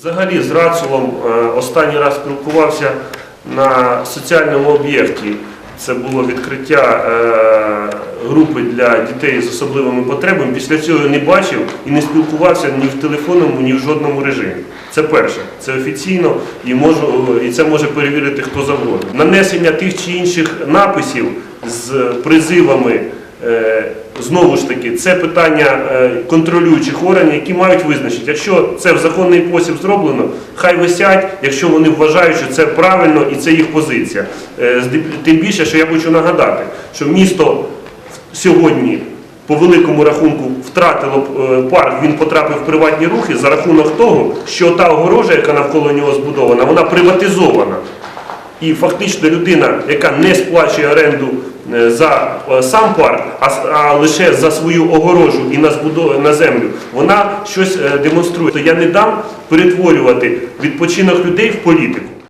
Взагалі з Рацулом е, останній раз спілкувався на соціальному об'єкті. Це було відкриття е, групи для дітей з особливими потребами. Після цього не бачив і не спілкувався ні в телефонному, ні в жодному режимі. Це перше, це офіційно і можу і це може перевірити хто завгодно. Нанесення тих чи інших написів з призивами. Е, Знову ж таки, це питання е, контролюючих органів, які мають визначити, якщо це в законний спосіб зроблено, хай висять, якщо вони вважають, що це правильно і це їх позиція. Е, Тим більше, що я хочу нагадати, що місто сьогодні по великому рахунку втратило парк, він потрапив в приватні рухи за рахунок того, що та огорожа, яка навколо нього збудована, вона приватизована. І фактично людина, яка не сплачує оренду за е, сам парк, а, лише за свою огорожу і на, на землю, вона щось е, демонструє. То я не дам перетворювати відпочинок людей в політику.